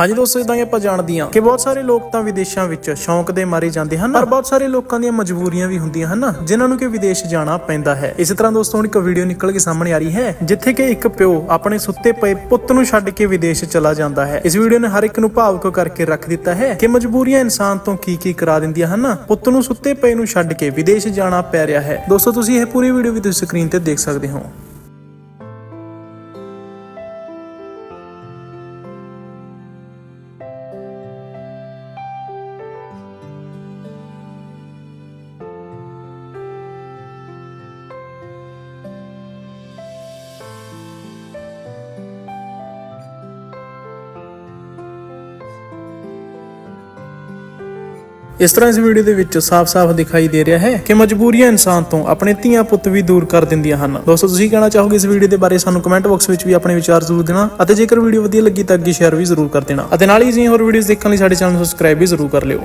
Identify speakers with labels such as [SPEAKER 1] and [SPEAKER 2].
[SPEAKER 1] ਹਾਂਜੀ ਦੋਸਤੋ ਇਦਾਂ ਹੀ ਆਪਾਂ ਜਾਣਦੇ ਹਾਂ ਕਿ ਬਹੁਤ ਸਾਰੇ ਲੋਕ ਤਾਂ ਵਿਦੇਸ਼ਾਂ ਵਿੱਚ ਸ਼ੌਂਕ ਦੇ ਮਾਰੇ ਜਾਂਦੇ ਹਨ ਪਰ ਬਹੁਤ ਸਾਰੇ ਲੋਕਾਂ ਦੀਆਂ ਮਜਬੂਰੀਆਂ ਵੀ ਹੁੰਦੀਆਂ ਹਨ ਜਿਨ੍ਹਾਂ ਨੂੰ ਕਿ ਵਿਦੇਸ਼ ਜਾਣਾ ਪੈਂਦਾ ਹੈ। ਇਸੇ ਤਰ੍ਹਾਂ ਦੋਸਤੋ, ਹੁਣ ਇੱਕ ਵੀਡੀਓ ਨਿਕਲ ਕੇ ਸਾਹਮਣੇ ਆ ਰਹੀ ਹੈ, ਜਿੱਥੇ ਕਿ ਇੱਕ ਪਿਓ ਆਪਣੇ ਸੁੱਤੇ ਪਏ ਪੁੱਤ ਨੂੰ ਛੱਡ ਕੇ ਵਿਦੇਸ਼ ਚਲਾ ਜਾਂਦਾ ਹੈ। ਇਸ ਵੀਡੀਓ ਨੇ ਹਰ ਇੱਕ ਨੂੰ ਭਾਵੁਕ ਕਰਕੇ ਰੱਖ ਦਿੱਤਾ ਹੈ ਕਿ ਮਜਬੂਰੀਆਂ ਇਨਸਾਨ ਤੋਂ ਕੀ ਕੀ ਕਰਾ ਦਿੰਦੀਆਂ ਹਨ ਪੁੱਤ ਨੂੰ ਸੁੱਤੇ ਪਏ ਨੂੰ ਛੱਡ ਕੇ ਵਿਦੇਸ਼ ਜਾਣਾ ਪੈ ਰਿਹਾ ਹੈ। ਦੋਸਤੋ, ਤੁਸੀਂ ਇਹ ਪੂਰੀ ਵੀਡੀਓ ਵੀ ਤੁਸੀਂ ਸਕਰੀਨ ਤੇ ਦੇਖ ਸਕਦੇ ਹੋ। ਇਸ ਤਰ੍ਹਾਂ ਇਸ ਵੀਡੀਓ ਦੇ ਵਿੱਚ ਸਾਫ਼-ਸਾਫ਼ ਦਿਖਾਈ ਦੇ ਰਿਹਾ ਹੈ ਕਿ ਮਜਬੂਰੀਆਂ ਇਨਸਾਨ ਤੋਂ ਆਪਣੇ ਧੀਆਂ ਪੁੱਤ ਵੀ ਦੂਰ ਕਰ ਦਿੰਦੀਆਂ ਹਨ। ਦੋਸਤੋ, ਤੁਸੀਂ ਕਹਿਣਾ ਚਾਹੋਗੇ ਇਸ ਵੀਡੀਓ ਦੇ ਬਾਰੇ, ਸਾਨੂੰ ਕਮੈਂਟ ਬਾਕਸ ਵਿੱਚ ਵੀ ਆਪਣੇ ਵਿਚਾਰ ਜ਼ਰੂਰ ਦੇਣਾ ਅਤੇ ਜੇਕਰ ਵੀਡੀਓ ਵਧੀਆ ਲੱਗੀ ਤਾਂ ਅੱਗੇ ਸ਼ੇਅਰ ਵੀ ਜ਼ਰੂਰ ਕਰ ਦੇਣਾ। ਅਤੇ ਨਾਲ ਹੀ ਜੀ ਹੋਰ ਵੀਡੀਓਜ਼ ਦੇਖਣ ਲਈ ਸਾਡੇ ਚੈਨਲ ਨੂੰ ਸਬਸਕ੍ਰਾਈਬ ਵੀ ਜ਼ਰੂਰ ਕਰ ਲਿਓ।